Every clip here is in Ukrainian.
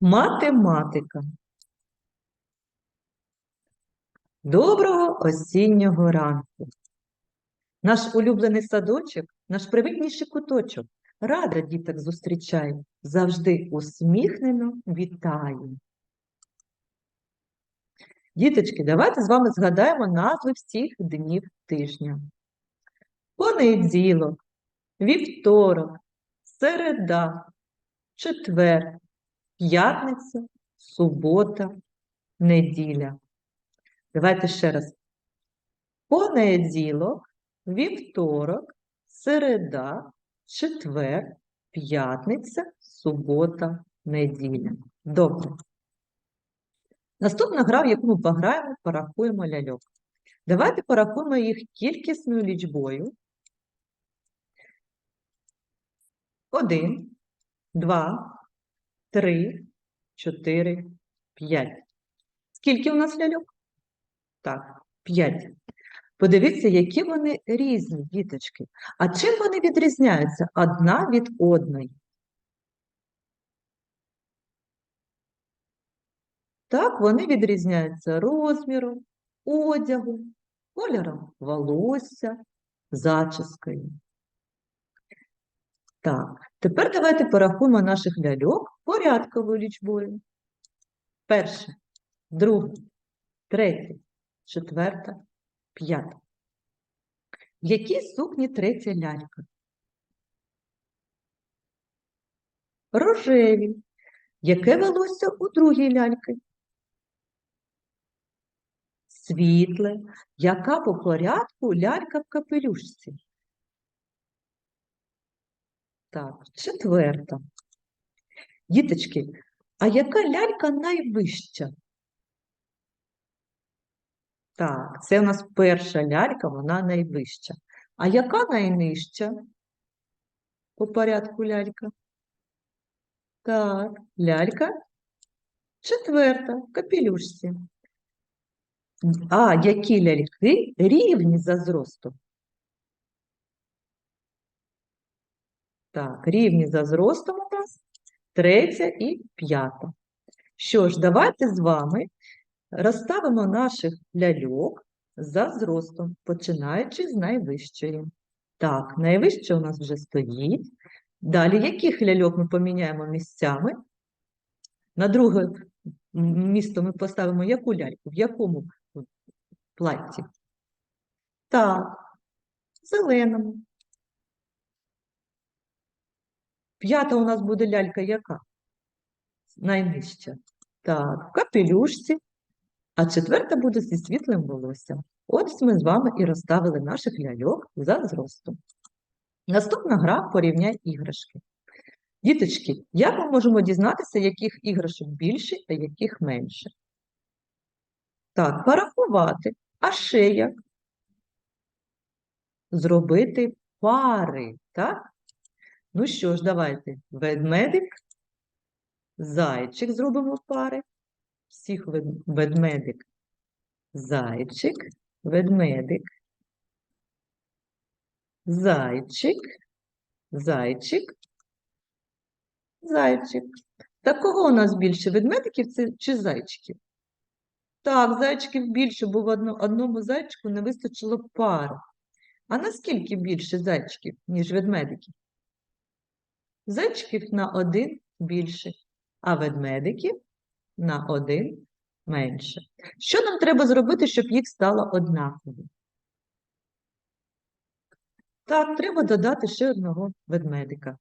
Математика. Доброго осіннього ранку. Наш улюблений садочок, наш привітніший куточок. Рада діток зустрічає, завжди усміхнено вітаю. Діточки, давайте з вами згадаємо назви всіх днів тижня. Понеділок, вівторок, середа, четвер, п'ятниця, субота, неділя. Давайте ще раз. Понеділок, вівторок, середа, четвер, п'ятниця, субота, неділя. Добре. Наступна гра, в яку ми пограємо, порахуємо ляльок. Давайте порахуємо їх кількісною лічбою. Один, два, три, чотири, п'ять. Скільки у нас ляльок? Так, п'ять. Подивіться, які вони різні, діточки. А чим вони відрізняються одна від одної? Так, вони відрізняються розміром, одягом, кольором волосся, зачіскою. Так, тепер давайте порахуємо наших ляльок порядковою лічбою. Перше, друге, третє, четверта, п'ята. В якій сукні третя лялька? Рожеві. Яке волосся у другій ляльки? Світле. Яка по порядку лялька в капелюшці? Так, четверта. Діточки, а яка лялька найвища? Так, це у нас перша лялька, вона найвища. А яка найнижча по порядку лялька? Так, лялька четверта, капелюшці. А які ляльки рівні за зростом? Так, рівні за зростом у нас третя і п'ята. Що ж, давайте з вами розставимо наших ляльок за зростом, починаючи з найвищої. Так, найвища у нас вже стоїть. Далі, яких ляльок ми поміняємо місцями? На друге місто ми поставимо яку ляльку? В якому платі? Так, зеленому. П'ята у нас буде лялька яка? Найнижча. Так, в капелюшці. А четверта буде зі світлим волоссям. Ось ми з вами і розставили наших ляльок за зростом. Наступна гра порівняй іграшки. Діточки, як ми можемо дізнатися, яких іграшок більше, а яких менше? Так, порахувати. А ще як? Зробити пари, так? Ну що ж, давайте. Ведмедик, зайчик зробимо в пари. Всіх вед- ведмедик, зайчик, ведмедик, зайчик, зайчик, зайчик. Так кого у нас більше, ведмедиків чи зайчиків? Так, зайчиків більше, бо в одному зайчику не вистачило пари. А наскільки більше зайчиків, ніж ведмедиків? Зайчиків на один більше, а ведмедиків на один менше. Що нам треба зробити, щоб їх стало однаково? Так, треба додати ще одного ведмедика.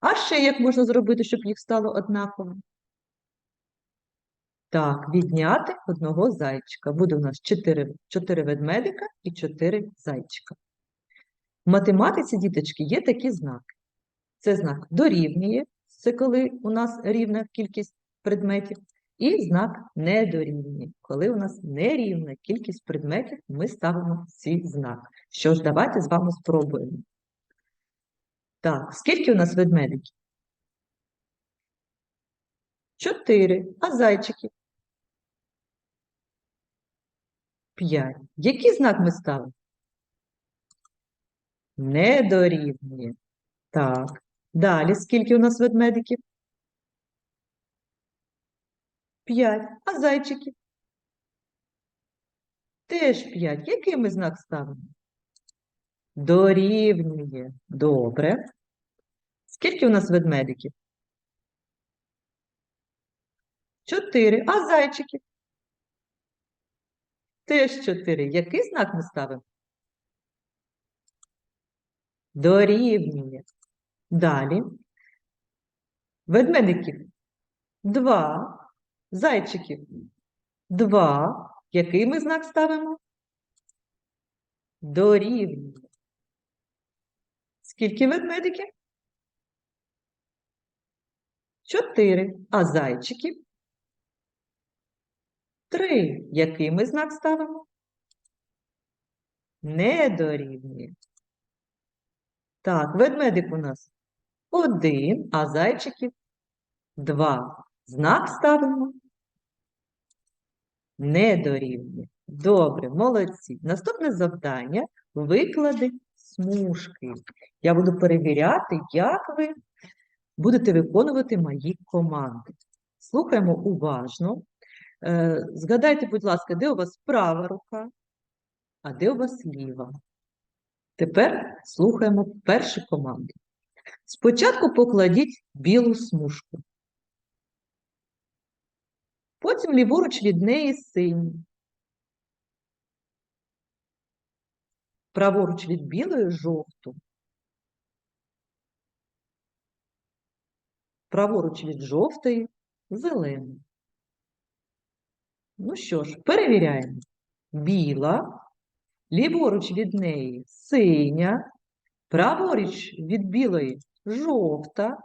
А ще як можна зробити, щоб їх стало однаково? Так, відняти одного зайчика. Буде у нас 4, 4 ведмедика і 4 зайчика. В математиці, діточки, є такі знаки. Це знак дорівнює, це коли у нас рівна кількість предметів, і знак не дорівнює. Коли у нас нерівна кількість предметів, ми ставимо цей знак. Що ж, давайте з вами спробуємо. Так, скільки у нас ведмедиків? Чотири. А зайчиків? П'ять. Який знак ми ставимо? Не дорівнює. Так. Далі, скільки у нас ведмедиків? П'ять. А зайчиків? Теж п'ять. Який ми знак ставимо? Дорівнює. Добре. Скільки у нас ведмедиків? Чотири. А зайчиків? Теж чотири. Який знак ми ставимо? Дорівнює. Далі. Ведмедиків. Два. Зайчиків. Два. Який ми знак ставимо? Дорівнює. Скільки ведмедиків? Чотири. А зайчиків? Три. Який ми знак ставимо? Не дорівнює. Так, ведмедик у нас один, а зайчиків два. Знак ставимо. Не дорівнює. Добре, молодці. Наступне завдання виклади смужки. Я буду перевіряти, як ви будете виконувати мої команди. Слухаємо уважно. Е, Згадайте, будь ласка, де у вас права рука, а де у вас ліва. Тепер слухаємо першу команду. Спочатку покладіть білу смужку. Потім ліворуч від неї синю. Праворуч від білої жовту. Праворуч від жовтої зелену. Ну що ж, перевіряємо. Біла, ліворуч від неї синя, праворуч від білої жовта,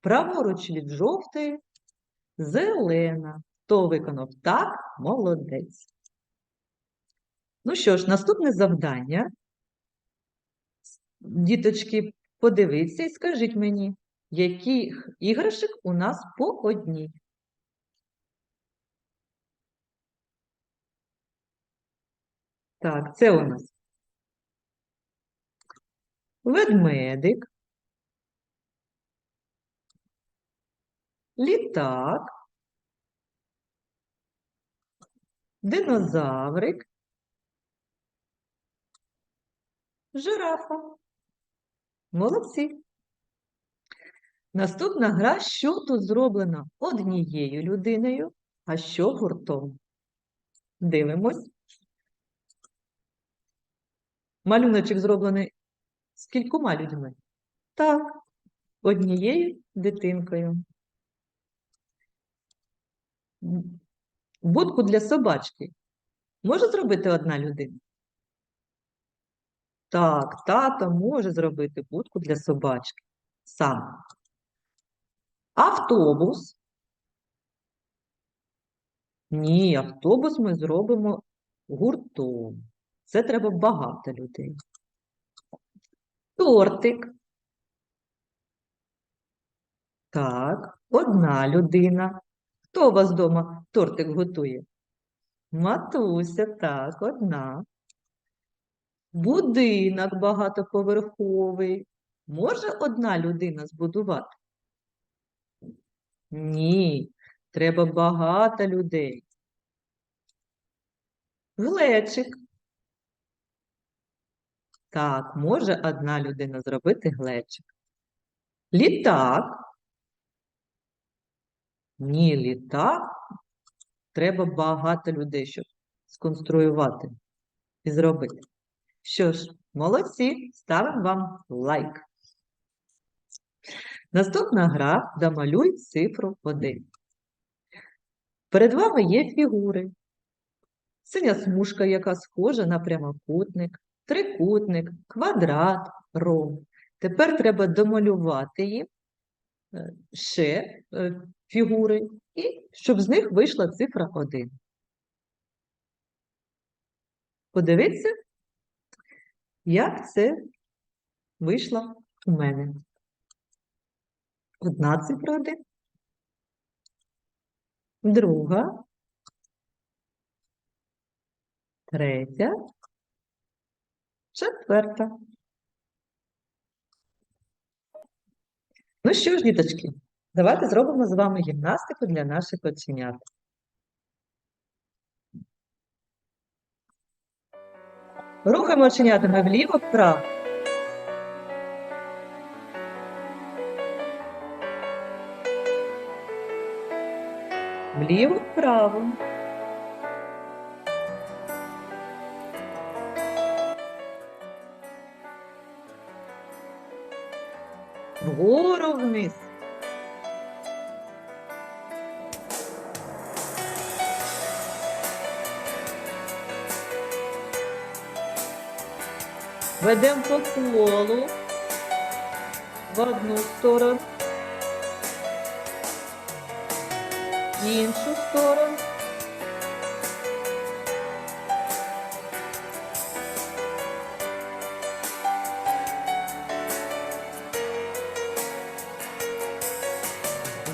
праворуч від жовтої зелена. Хто виконав так, молодець. Ну що ж, наступне завдання. Діточки, подивіться і скажіть мені, яких іграшок у нас по одній. Так, це у нас ведмедик, літак, динозаврик, жирафа. Молодці. Наступна гра, що тут зроблено однією людиною, а що гуртом. Дивимось. Малюночок зроблений з кількома людьми? Так, однією дитинкою. Будку для собачки може зробити одна людина? Так, тато може зробити будку для собачки сам. Автобус. Ні, автобус ми зробимо гуртом. Це треба багато людей. Тортик. Так, одна людина. Хто у вас вдома тортик готує? Матуся, так, одна. Будинок багатоповерховий. Може одна людина збудувати? Ні, треба багато людей. Глечик. Так, може одна людина зробити глечик. Літак. Ні, літак. Треба багато людей, щоб сконструювати і зробити. Що ж, молодці, ставимо вам лайк. Наступна гра «Домалюй цифру 1». Перед вами є фігури. Синя смужка, яка схожа на прямокутник, трикутник, квадрат, ромб. Тепер треба домалювати їм е, ще е, фігури, і щоб з них вийшла цифра 1. Подивіться, як це вийшло у мене. Одна цифра 1, друга, третя, Четверта. Ну що ж, діточки, давайте зробимо з вами гімнастику для наших оченят. Рухаємо оченятами вліво, вправо. Вліво, вправо. Вгору вниз. Ведемо по колу в одну сторону, в іншу сторону.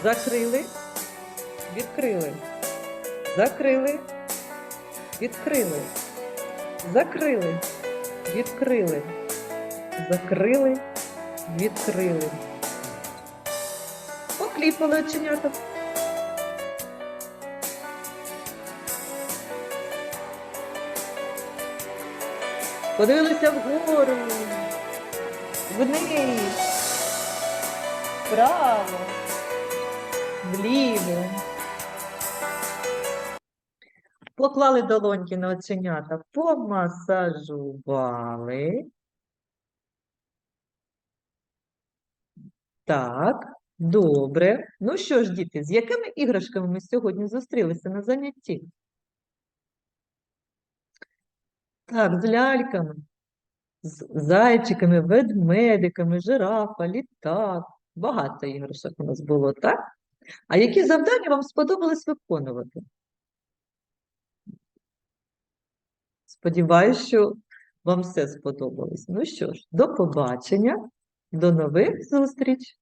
Закрили, відкрили, закрили, відкрили, закрили, відкрили, закрили, відкрили. Покліпали оченята. Подивилися вгору, вниз, вправо, вліво. Поклали долоньки на оченята, помасажували. Так, добре. Ну що ж, діти, з якими іграшками ми сьогодні зустрілися на занятті? Так, з ляльками, з зайчиками, ведмедиками, жирафа, літак. Багато іграшок у нас було, так? А які завдання вам сподобалось виконувати? Сподіваюсь, що вам все сподобалось. Ну що ж, до побачення, до нових зустріч!